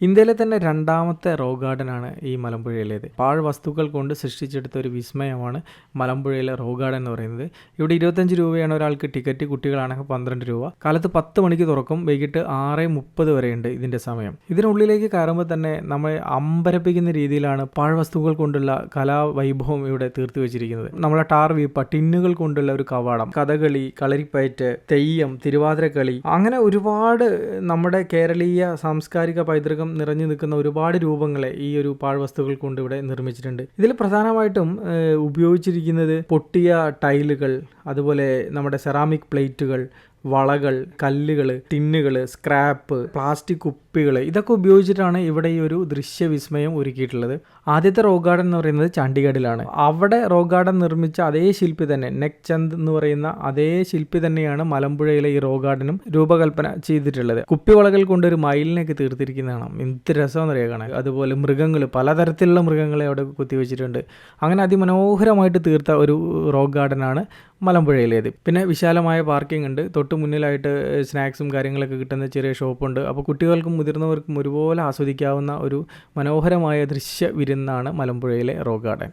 ഇന്ത്യയിലെ തന്നെ രണ്ടാമത്തെ റോ ഗാർഡനാണ് ഈ മലമ്പുഴയിലേത്. പാഴ് വസ്തുക്കൾ കൊണ്ട് സൃഷ്ടിച്ചെടുത്ത ഒരു വിസ്മയമാണ് മലമ്പുഴയിലെ റോ ഗാർഡൻ എന്ന് പറയുന്നത്. ഇവിടെ ഇരുപത്തഞ്ച് രൂപയാണ് ഒരാൾക്ക് ടിക്കറ്റ് കുട്ടികളാണെങ്കിൽ പന്ത്രണ്ട് രൂപ. കാലത്ത് പത്ത് മണിക്ക് തുറക്കും വൈകിട്ട് ആറ് മുപ്പത് വരെയുണ്ട് ഇതിന്റെ സമയം. ഇതിനുള്ളിലേക്ക് കയറുമ്പോൾ തന്നെ നമ്മളെ അമ്പരപ്പിക്കുന്ന രീതിയിലാണ് പാഴ് വസ്തുക്കൾ കൊണ്ടുള്ള കലാവൈഭവം ഇവിടെ തീർത്തു വെച്ചിരിക്കുന്നത്. നമ്മളെ ടാർ വീപ്പ ടിന്നുകൾ കൊണ്ടുള്ള ഒരു കവാടം കഥകളി കളരിപ്പയറ്റ് തെയ്യം തിരുവാതിരക്കളി. അങ്ങനെ ഒരുപാട് നമ്മുടെ കേരളീയ സാംസ്കാരിക പൈതൃകം നിറഞ്ഞു നിൽക്കുന്ന ഒരുപാട് രൂപങ്ങളെ ഈ ഒരു പാഴ്വസ്തുക്കൾ കൊണ്ട് ഇവിടെ നിർമ്മിച്ചിട്ടുണ്ട്. ഇതിൽ പ്രധാനമായിട്ടും ഉപയോഗിച്ചിരിക്കുന്നത് പൊട്ടിയ ടൈലുകൾ അതുപോലെ നമ്മുടെ സെറാമിക് പ്ലേറ്റുകൾ വളകൾ കല്ലുകൾ ടിന്നുകൾ സ്ക്രാപ്പ് പ്ലാസ്റ്റിക് കുപ്പികൾ ഇതൊക്കെ ഉപയോഗിച്ചിട്ടാണ് ഇവിടെ ഈ ഒരു ദൃശ്യവിസ്മയം ഒരുക്കിയിട്ടുള്ളത്. ആദ്യത്തെ റോ ഗാർഡൻ എന്ന് പറയുന്നത് ചണ്ഡീഗഡിലാണ്. അവിടെ റോ ഗാർഡൻ നിർമ്മിച്ച അതേ ശില്പി തന്നെ നെക് ചന്ദ് എന്ന് പറയുന്ന അതേ ശില്പി തന്നെയാണ് മലമ്പുഴയിലെ ഈ റോക്ക് ഗാർഡനും രൂപകൽപ്പന ചെയ്തിട്ടുള്ളത്. കുപ്പി കുപ്പിവളകൾ കൊണ്ട് ഒരു മയിലിനൊക്കെ തീർത്തിരിക്കുന്നതാണ്. എന്ത് രസമെന്ന് അറിയാം കാണാൻ? അതുപോലെ മൃഗങ്ങൾ പലതരത്തിലുള്ള മൃഗങ്ങളെ അവിടെ കുത്തിവെച്ചിട്ടുണ്ട്. അങ്ങനെ അതിമനോഹരമായിട്ട് തീർത്ത ഒരു റോക്ക് ഗാർഡനാണ് മലമ്പുഴയിലേത്. പിന്നെ വിശാലമായ പാർക്കിംഗ് ഉണ്ട്. തൊട്ട് മുന്നിലായിട്ട് സ്നാക്സും കാര്യങ്ങളൊക്കെ കിട്ടുന്ന ചെറിയ ഷോപ്പുണ്ട് അപ്പോൾ കുട്ടികൾക്കും മുതിർന്നവർക്കും ഒരുപോലെ ആസ്വദിക്കാവുന്ന ഒരു മനോഹരമായ ദൃശ്യ വിരുന്നാണ് മലമ്പുഴയിലെ റോക്ക് ഗാർഡൻ